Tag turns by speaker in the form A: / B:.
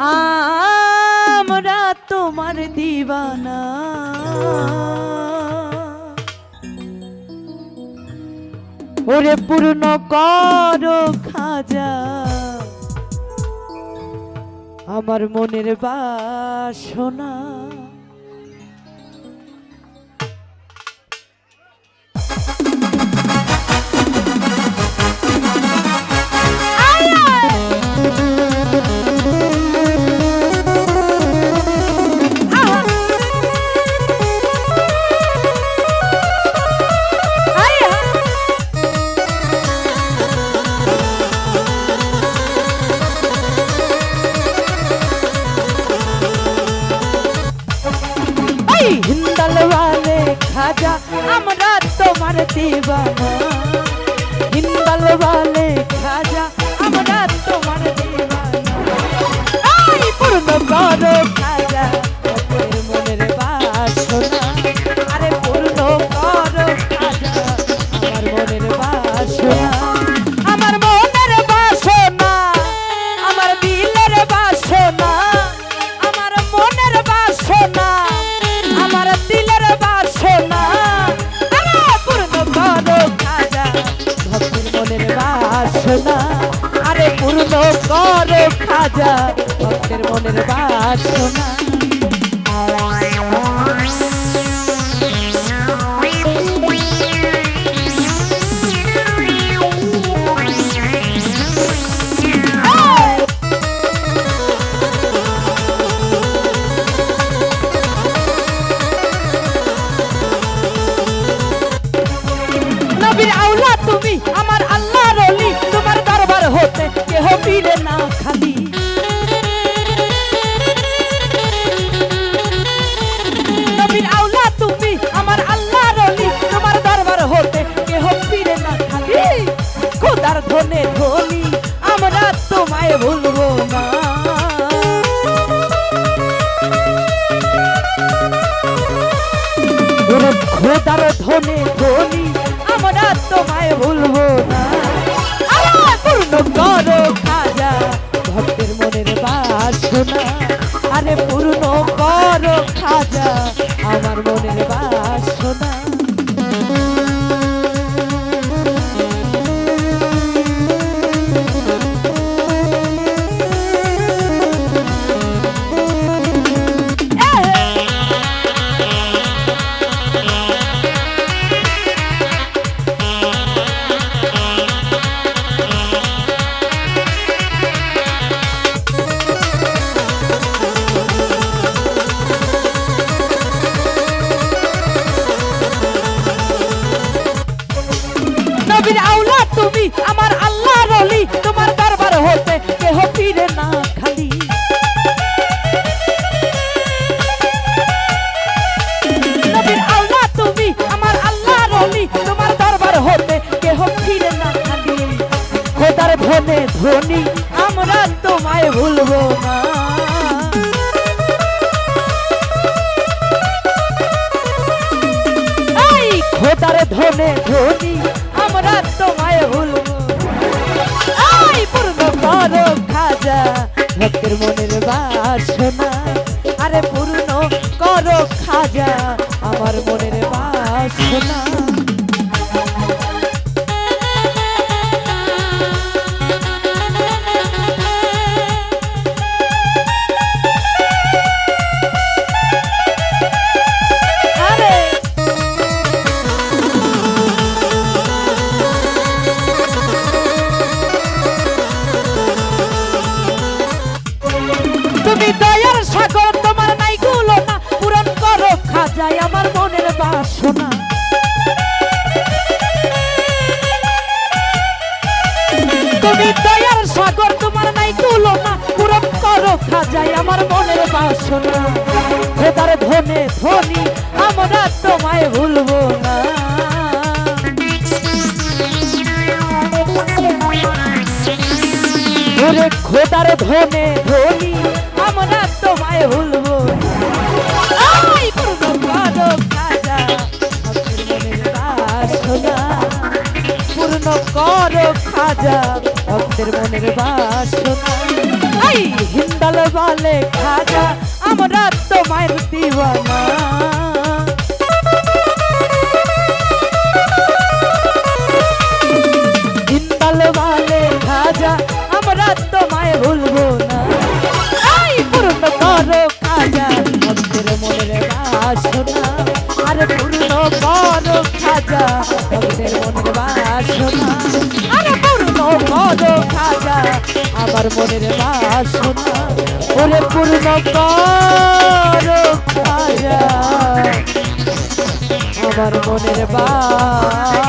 A: আমরা তোমার দিবানা। ওরে পূর্ণ কর খাজা। আমার মনের বাসনা। খাজা আমরা তোমার দিবানা। হিন্দাল वाले খাজা আমরা তোমার দিবানা। পূর্ণ করো খাজা বাসনা আরে। পূর্ণ করো খাজা ভক্তের মনের বাসনা ধনে ধনি, আমরা তোমায় ভুলবো না। আমার পূর্ণ করো খাজা, ভক্তের মনের বাসনা। আরে পূর্ণ তুমি আমার আল্লাহর অলি তোমার দরবার হতে কেহ ফিরে না খালি। আউলা তুমি, আমার আল্লাহর অলি তোমার দরবার হতে কেহ না খালি। খোদার ধনি আমরা তোমায় ভুলবো না। খোদার ধনে ধনি, আমরা তোমায় ভক্তের মনের বাসনা। আরে পূর্ণ করো খাজা আমার মনের বাসনা। তুমি দয়ার সাগর, তোমার নাই গুলো না পূরণ করো খাজাই আমার মনের বাসনা। খোদার ধনে ধনি, আমরা তোমায় ভুলবো না। খোদার ধনে ধনি, আমরা তোমায় ভুলবো পূর্ণ খাজা পূর্ণ করো খাজা ভক্তের মনের বাসনা। এই হিন্দাল বলে খাজা আমরা তোমার দিওয়ানা। আমার মনের বাসনা ওরে পূর্ণ আমার মনের বাসনা